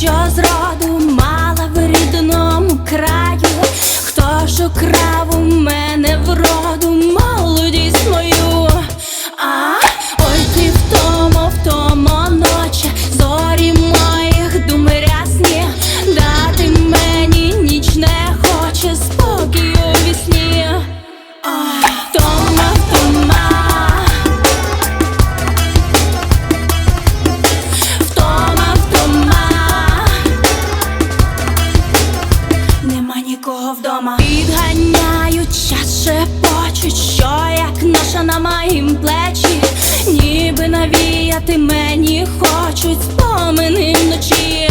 що зробив. Нікого вдома. Підганяють час, шепочуть, що як наша на моїм плечі, ніби навіяти мені хочуть спомини вночі.